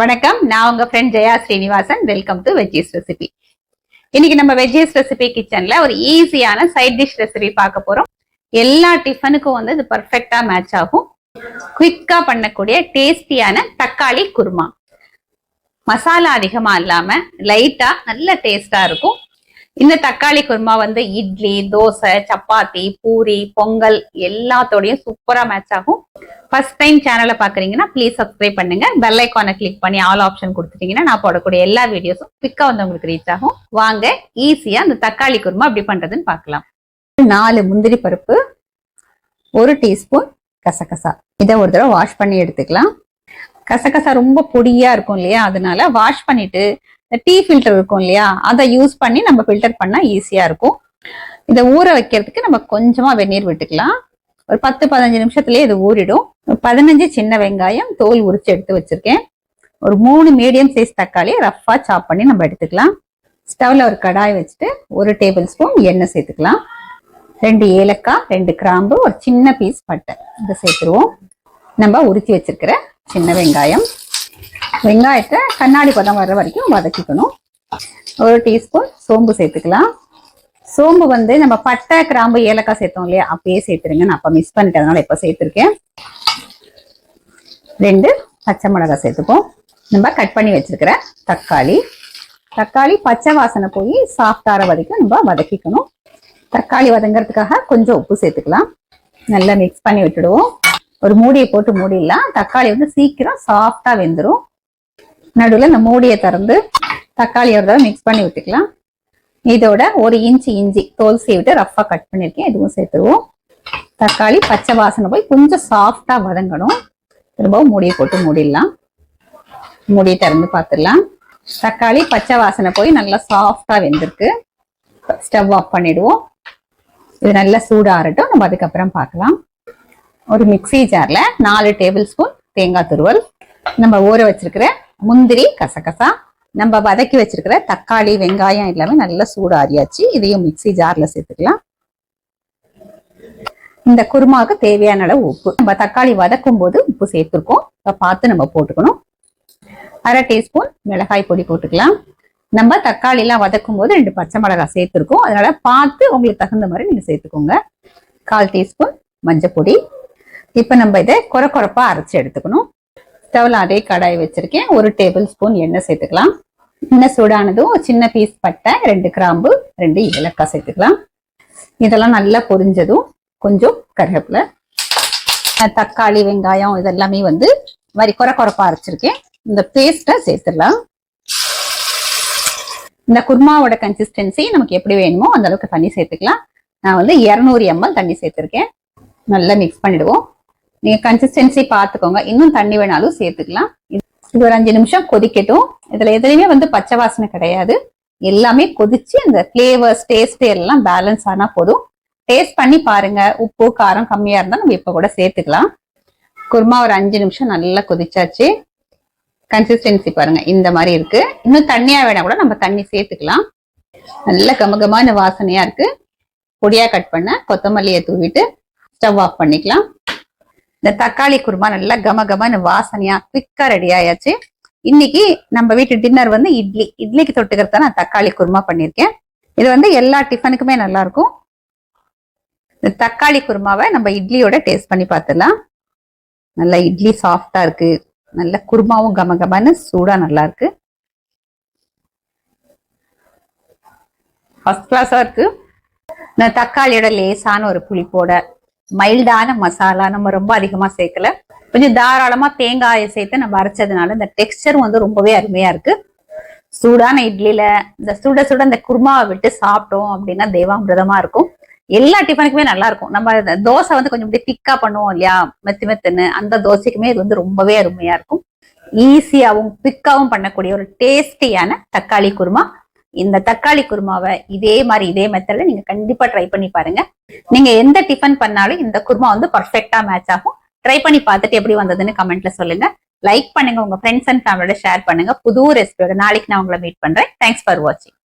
வணக்கம். நான் உங்க friend Jaya Srinivasan. Welcome to veggies recipe இன்னைக்கு நம்ம வெஜ்ஜீஸ் ரெசிபி கிச்சன்ல ஒரு ஈஸியான சைட் டிஷ் ரெசிபி பார்க்க போறோம். எல்லா டிஃபனுக்கும் வந்து இது பர்ஃபெக்டா மேட்ச் ஆகும். குவிக்கா பண்ணக்கூடிய டேஸ்டியான தக்காளி குருமா. மசாலா அதிகமா இல்லாம லைட்டா நல்ல டேஸ்டா இருக்கும். இந்த தக்காளி குருமா வந்து இட்லி தோசை சப்பாத்தி பூரி பொங்கல் எல்லாத்தோடையும் சூப்பரா மேட்ச் ஆகும். ஃபர்ஸ்ட் டைம் சேனலை பார்க்குறீங்கன்னா ப்ளீஸ் சப்ஸ்கிரைப் பண்ணுங்க. பெல் ஐக்கானை கிளிக் பண்ணி ஆல் ஆப்ஷன் கொடுத்துட்டீங்கன்னா நான் போடக்கூடிய எல்லா வீடியோஸும் குவிக்கா வந்து உங்களுக்கு ரீச் ஆகும். வாங்க ஈஸியா அந்த தக்காளி குருமா அப்படி பண்றதுன்னு பார்க்கலாம். நாலு முந்திரி பருப்பு ஒரு டீஸ்பூன் கசகசா. இதை ஒரு தடவை வாஷ் பண்ணி எடுத்துக்கலாம். கசகசா ரொம்ப பொடியா இருக்கும் இல்லையா? அதனால வாஷ் பண்ணிட்டு இந்த டீ ஃபில்டர் இருக்கும் இல்லையா? அதை யூஸ் பண்ணி நம்ம ஃபில்டர் பண்ணால் ஈஸியாக இருக்கும். இதை ஊற வைக்கிறதுக்கு நம்ம கொஞ்சமாக வெந்நீர் விட்டுக்கலாம். ஒரு பத்து பதினஞ்சு நிமிஷத்துலேயே இது ஊறிடும். பதினஞ்சு சின்ன வெங்காயம் தோல் உரிச்சு எடுத்து வச்சிருக்கேன். ஒரு மூணு மீடியம் சைஸ் தக்காளி ரஃபா சாப் பண்ணி நம்ம எடுத்துக்கலாம். ஸ்டவ்ல ஒரு கடாய் வச்சுட்டு ஒரு டேபிள் ஸ்பூன் எண்ணெய் சேர்த்துக்கலாம். ரெண்டு ஏலக்காய் ரெண்டு கிராம்பு ஒரு சின்ன பீஸ் பட்டை. இதை சேர்த்துருவோம். நம்ம உரிச்சு வச்சிருக்கிற சின்ன வெங்காயம். வெங்காயத்தை கண்ணாடி பதம் வர்ற வரைக்கும் வதக்கிக்கணும். ஒரு டீஸ்பூன் சோம்பு சேர்த்துக்கலாம். சோம்பு வந்து நம்ம பட்டை கிராம்பு ஏலக்காய் சேர்த்தோம் இல்லையா? அப்பயே சேர்த்துருங்க. நான் அப்போ மிஸ் பண்ணிட்டதுனால இப்போ சேர்த்துருக்கேன். ரெண்டு பச்சை மிளகாய் சேர்த்துப்போம். நம்ம கட் பண்ணி வச்சிருக்கிற தக்காளி. தக்காளி பச்சை வாசனை போய் சாஃப்டார வரைக்கும் நம்ம வதக்கிக்கணும். தக்காளி வதங்கிறதுக்காக கொஞ்சம் உப்பு சேர்த்துக்கலாம். நல்லா மிக்ஸ் பண்ணி விட்டுடுவோம். ஒரு மூடியை போட்டு மூடிடலாம். தக்காளி வந்து சீக்கிரம் சாஃப்டாக வெந்துடும் நடுவில் இந்த மூடியை திறந்து தக்காளி ஒரு தடவை மிக்ஸ் பண்ணி விட்டுக்கலாம். இதோட ஒரு இன்ச்சு இஞ்சி தோல் சீவிட்டு ரஃப்பாக கட் பண்ணியிருக்கேன். இதுவும் சேர்த்துருவோம். தக்காளி பச்சை வாசனை போய் கொஞ்சம் சாஃப்டாக வதங்கணும். திரும்பவும் மூடியை போட்டு மூடிடலாம். மூடியை திறந்து பார்த்துடலாம். தக்காளி பச்சை வாசனை போய் நல்லா சாஃப்டா வெந்திருக்கு. ஸ்டவ் ஆஃப் பண்ணிடுவோம். இது நல்லா சூடாகட்டும் நம்ம அதுக்கப்புறம் பார்க்கலாம். ஒரு மிக்ஸி ஜார்ல நாலு டேபிள் ஸ்பூன் தேங்காய் துருவல். நம்ம ஊற வச்சிருக்கிற முந்திரி கசகசா. நம்ம வதக்கி வச்சிருக்கிற தக்காளி வெங்காயம் எல்லாமே நல்லா சூடாரியாச்சு இதையும் மிக்ஸி ஜார்ல சேர்த்துக்கலாம். இந்த குருமாவுக்கு தேவையான அளவு உப்பு. நம்ம தக்காளி வதக்கும் போது உப்பு சேர்த்துருக்கோம். பார்த்து நம்ம போட்டுக்கணும். அரை டீஸ்பூன் மிளகாய் பொடி போட்டுக்கலாம். நம்ம தக்காளி எல்லாம் வதக்கும் போது ரெண்டு பச்சை மிளகாய் சேர்த்துருக்கோம். அதனால பார்த்து உங்களுக்கு தகுந்த மாதிரி நீங்க சேர்த்துக்கோங்க. கால் டீஸ்பூன் மஞ்சள் பொடி. இப்போ நம்ம இதை குறை குறைப்பா அரைச்சு எடுத்துக்கணும். ஸ்டவ்ல அதே கடாய் வச்சிருக்கேன். ஒரு டேபிள் ஸ்பூன் எண்ணெய் சேர்த்துக்கலாம். எண்ணெய் சூடானதும் ஒரு சின்ன பீஸ் பட்டை ரெண்டு கிராம்பு ரெண்டு ஏலக்காய் சேர்த்துக்கலாம். இதெல்லாம் நல்லா பொரிஞ்சதும் கொஞ்சம் கருவேப்பிலை தக்காளி வெங்காயம் இதெல்லாமே வந்து மாதிரி குறை குறைப்பா அரைச்சிருக்கேன். இந்த பேஸ்ட்டை சேர்த்துடலாம். இந்த குருமாவோட கன்சிஸ்டன்சி நமக்கு எப்படி வேணுமோ அந்த அளவுக்கு தண்ணி சேர்த்துக்கலாம். நான் வந்து இரநூறு எம்எல் தண்ணி சேர்த்துருக்கேன். நல்லா மிக்ஸ் பண்ணிடுவோம். நீங்க கன்சிஸ்டன்சி பார்த்துக்கோங்க. இன்னும் தண்ணி வேணாலும் சேர்த்துக்கலாம். இது இது ஒரு அஞ்சு நிமிஷம் கொதிக்கட்டும். இதுல எதுலையுமே வந்து பச்சை வாசனை கிடையாது. எல்லாமே கொதிச்சு அந்த ஃபிளேவர்ஸ் டேஸ்ட் எல்லாம் பேலன்ஸ் ஆனா போதும். டேஸ்ட் பண்ணி பாருங்க. உப்பு காரம் கம்மியா இருந்தா நம்ம இப்ப கூட சேர்த்துக்கலாம். குருமா ஒரு அஞ்சு நிமிஷம் நல்லா கொதிச்சாச்சு. கன்சிஸ்டன்சி பாருங்க. இந்த மாதிரி இருக்கு. இன்னும் தண்ணியா வேணா கூட நம்ம தண்ணி சேர்த்துக்கலாம். நல்ல கமகமான வாசனையா இருக்கு. பொடியா கட் பண்ண கொத்தமல்லியை தூவிட்டு ஸ்டவ் ஆஃப் பண்ணிக்கலாம். இந்த தக்காளி குருமா நல்லா கம வாசனையா குவிக்கா ரெடி ஆயாச்சு. இன்னைக்கு நம்ம வீட்டு டின்னர் வந்து இட்லி. இட்லிக்கு தொட்டுக்கிறத நான் தக்காளி குருமா பண்ணியிருக்கேன். இது வந்து எல்லா டிஃபனுக்குமே நல்லா இருக்கும். இந்த தக்காளி குருமாவை நம்ம இட்லியோட டேஸ்ட் பண்ணி பார்த்துடலாம். நல்லா இட்லி சாஃப்டாக இருக்கு. நல்ல குருமாவும் கம கமன்னு சூடாக நல்லா இருக்கு. ஃபர்ஸ்ட் கிளாஸாக இருக்கு. இந்த தக்காளியோட லேசான ஒரு புளிப்போட மைல்டான மசாலா நம்ம ரொம்ப அதிகமாக சேர்க்கல. கொஞ்சம் தாராளமாக தேங்காயை சேர்த்து நம்ம அரைச்சதுனால இந்த டெக்ஸ்டர் வந்து ரொம்பவே அருமையாக இருக்கு. சூடான இட்லியில இந்த சுட சுட இந்த குருமாவை விட்டு சாப்பிட்டோம் அப்படின்னா தேவாமிரதமாக இருக்கும். எல்லா டிஃபனுக்குமே நல்லா இருக்கும் நம்ம தோசை வந்து கொஞ்சம் இப்படி திக்கா பண்ணுவோம் இல்லையா? மெத்து மெத்துன்னு அந்த தோசைக்குமே இது வந்து ரொம்பவே அருமையா இருக்கும். ஈஸியாகவும் குவிக்காவும் பண்ணக்கூடிய ஒரு டேஸ்டியான தக்காளி குருமா. இந்த தக்காளி குருமாவை இதே மாதிரி இதே மெத்தட்ல நீங்க கண்டிப்பா ட்ரை பண்ணி பாருங்க. நீங்க எந்த டிஃபன் பண்ணாலும் இந்த குருமா வந்து பர்ஃபெக்டா மேட்ச் ஆகும். ட்ரை பண்ணி பார்த்துட்டு எப்படி வந்ததுன்னு கமெண்ட்ல சொல்லுங்க. லைக் பண்ணுங்க உங்க ஃப்ரெண்ட்ஸ் அண்ட் ஃபேமிலியோட ஷேர் பண்ணுங்க. புது ரெசிபியோட நாளைக்கு நான் உங்களை மீட் பண்றேன். தேங்க்ஸ் ஃபார் வாட்சிங்